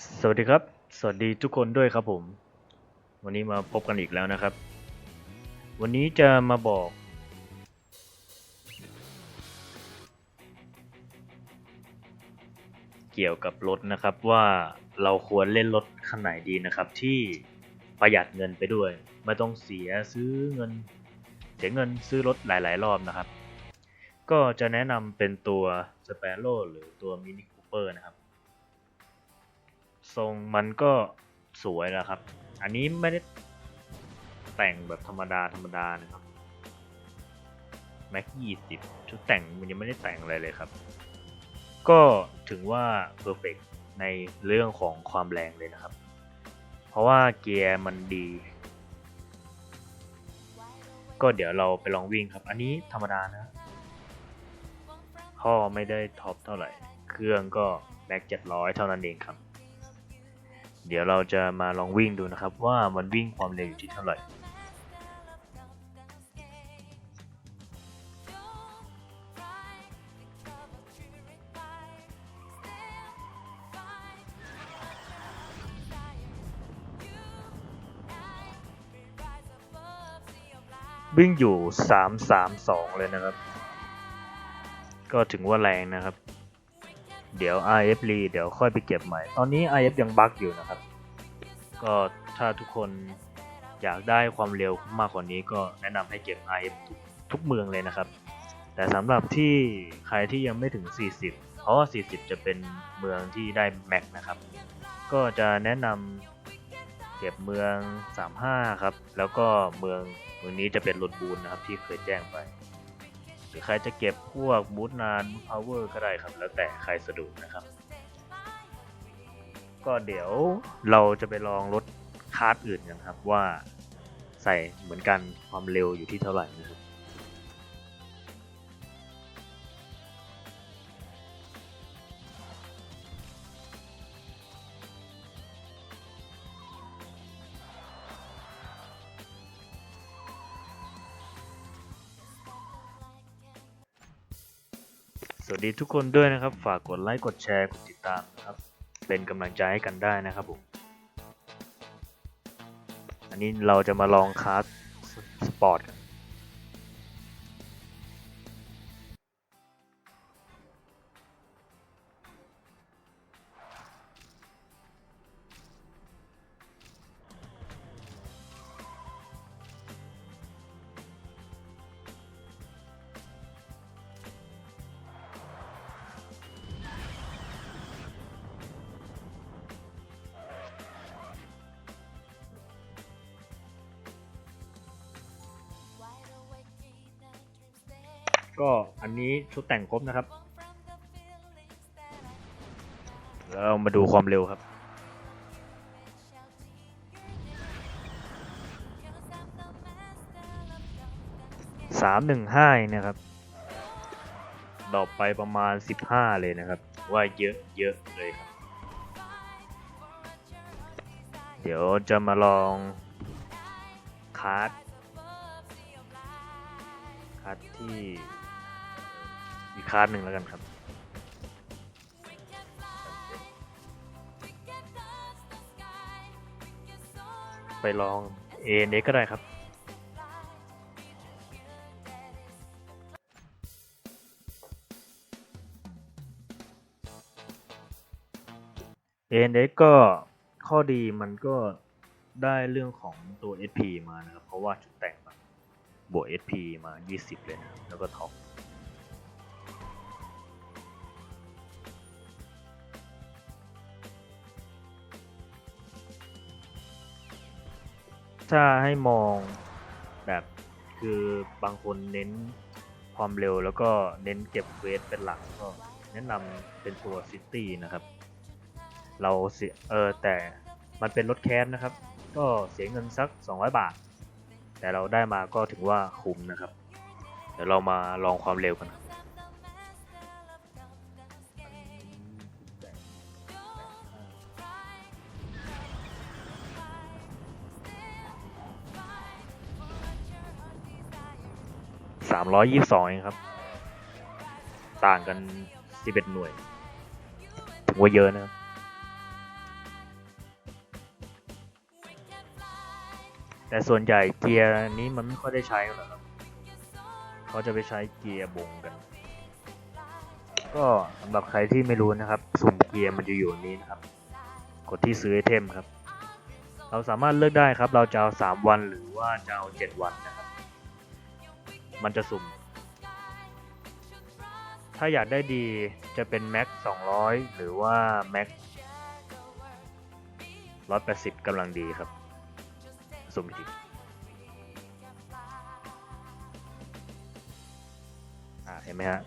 สวัสดีครับ สวัสดีทุกคนด้วยครับผม วันนี้มาพบกันอีกแล้วนะครับ วันนี้จะมาบอก เกี่ยวกับรถนะครับว่าเราควรเล่นรถคันไหนดีนะครับ ที่ประหยัดเงินไปด้วย ไม่ต้องเสียซื้อเงิน เสียเงินซื้อรถหลาย ๆ รอบนะครับ ก็จะแนะนำเป็นตัว s p a r o w หรือตัว Mini Cooper นะครับ ทรงมันก็สวยนะครับ อันนี้ไม่ได้แต่งแบบธรรมดาธรรมดานะครับแม็กยี่สิบชุดแต่งมันยังไม่ได้แต่งอะไรเลยครับ ก็ถึงว่าเพอร์เฟกในเรื่องของความแรงเลยนะครับ เพราะว่าเกียร์มันดี ก็เดี๋ยวเราไปลองวิ่งครับ อันนี้ธรรมดานะท่อไม่ได้ท็อปเท่าไหร่ เครื่องก็แม็กเจ็ดร้อยเท่านั้นเองครับ เดี๋ยวเราจะมาลองวิ่งดูนะครับ ว่ามันวิ่งความเร็วอยู่ที่เท่าไหร่วิ่งอยู่ 332 เลยนะครับ ก็ถึงว่าแรงนะครับ เดี๋ยว RF รีเดี๋ยวค่อยไปเก็บใหม่ ตอนนี้ RF ยังบั๊กอยู่นะครับ ก็ถ้าทุกคนอยากได้ความเร็วมากกว่านี้ก็แนะนำให้เก็บ RF ทุกทุกเมืองเลยนะครับ แต่สำหรับที่ใครที่ยังไม่ถึง 40 เพราะว่า 40 จะเป็นเมืองที่ได้แม็กนะครับ ก็จะแนะนำเก็บเมือง 35 ครับ แล้วก็เมืองเมืองนี้จะเป็นรถบูนนะครับที่เคยแจ้งไปหรือใครจะเก็บพวกบูทนานบูทพาวเวอร์ก็ได้ครับ แล้วแต่ใครสะดวกนะครับ ก็เดี๋ยวเราจะไปลองรถคาร์ดอื่นกันครับว่าใส่เหมือนกันความเร็วอยู่ที่เท่าไหร่นะครับสวัสดีทุกคนด้วยนะครับ ฝากกดไลค์ กดแชร์ กดติดตามนะครับ เป็นกำลังใจให้กันได้นะครับผม อันนี้เราจะมาลองคาร์ดสปอร์ตกัน ก็อันนี้ชุดแต่งครบนะครับ แล้วเรามาดูความเร็วครับ สามหนึ่งห้านะครับ ดอปไปประมาณสิบห้าเลยนะครับ ว่าเยอะเยอะเลยครับ เดี๋ยวจะมาลองคาร์ดคาร์ดที่ อีกคาร์หนึ่งแล้วกันครับ ไปลอง A เน็กก็ได้ครับ A เน็กก็ข้อดีมันก็ได้เรื่องของตัว SP มานะครับ เพราะว่าชุดแต่งบวก SP มา 20 เลยนะครับ แล้วก็ท็อป ถ้าให้มองแบบคือบางคนเน้นความเร็วแล้วก็เน้นเก็บเวทเป็นหลักก็แนะนำเป็นตัวซิตี้นะครับ เราเสียเออแต่มันเป็นรถแคสนะครับ ก็เสียเงินสัก 200 บาท แต่เราได้มาก็ถือว่าคุ้มนะครับ เดี๋ยวเรามาลองความเร็วกันครับ สามร้อยยี่สองเองครับ ต่างกันสิบเอ็ดหน่วยถือว่าเยอะนะครับแต่ส่วนใหญ่เกียร์นี้มันไม่ค่อยได้ใช้แล้วครับเขาจะไปใช้เกียร์บงกัน ก็สำหรับใครที่ไม่รู้นะครับ สุ่มเกียร์มันจะอยู่นี้นะครับ กดที่ซื้อไอเทมครับ เราสามารถเลือกได้ครับ เราจะเอา 3 วันหรือว่าจะเอา 7 วันนะ มันจะสุ่ม ถ้าอยากได้ดีจะเป็นแม็ก200 หรือว่าแม็ก180กำลังดีครับ สุ่มอีกทีเห็นไหมฮะ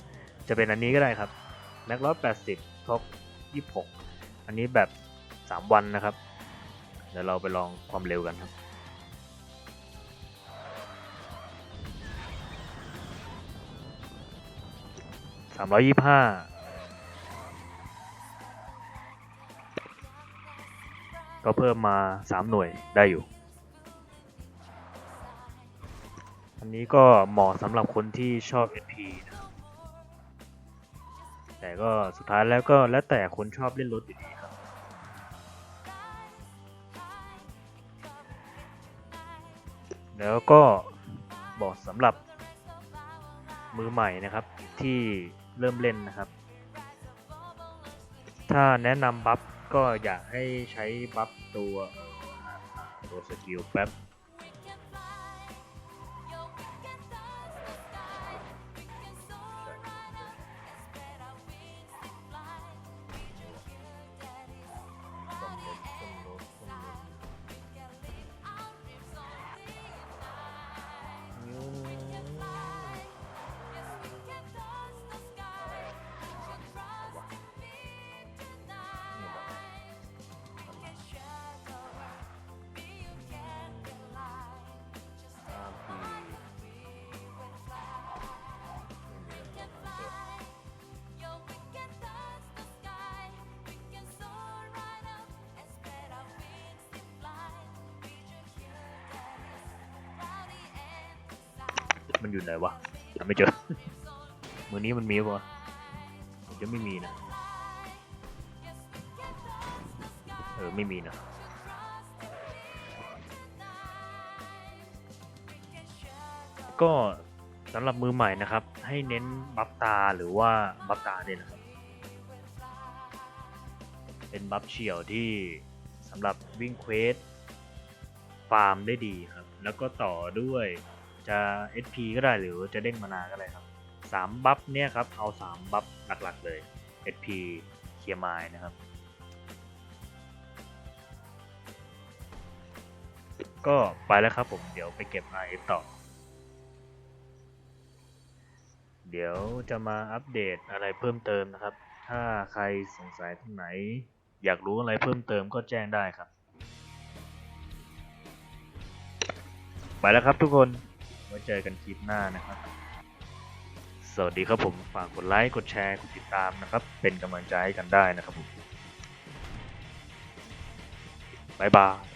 จะเป็นอันนี้ก็ได้ครับแม็ก180ท็อป26 อันนี้แบบ 3 วันนะครับ เดี๋ยวเราไปลองความเร็วกันครับามร้อยยี่ห้าก็เพิ่มมาสามหน่วยได้อยู่ อันนี้ก็เหมาะสำหรับคนที่ชอบ SP นะแต่ก็สุดท้ายแล้วก็แล้วแต่คนชอบเล่นรถอยู่ดีครับแล้วก็บอกสำหรับมือใหม่นะครับที่ เริ่มเล่นนะครับ ถ้าแนะนำบัฟก็อยากให้ใช้บัฟตัวตัวสกิลแป๊บ มันอยู่ไหนวะหาไม่เจอ มือนี้มันมีปะวะผมจะไม่มีนะ เออ ไม่มีนะก็สำหรับมือใหม่นะครับ ให้เน้นบัฟตาหรือว่าบัฟตาเนี่ยนะครับ เป็นบัฟเฉียวที่สำหรับวิ่งเควสฟาร์มได้ดีครับ แล้วก็ต่อด้วย จะ SP ก็ได้หรือจะเด้งมานาก็ได้ครับสามบัฟเนี่ยครับเอาสามบัฟหลักๆเลย SP เคลียร์ไมนะครับ ก็ไปแล้วครับผมเดี๋ยวไปเก็บ RF ต่อ เดี๋ยวจะมาอัปเดตอะไรเพิ่มเติมนะครับ ถ้าใครสงสัยตรงไหน อยากรู้อะไรเพิ่มเติมก็แจ้งได้ครับ ไปแล้วครับทุกคน ไว้เจอกันคลิปหน้านะครับ สวัสดีครับผม ฝากกดไลค์ กดแชร์ กดติดตามนะครับ เป็นกำลังใจให้กันได้นะครับผม บ๊ายบาย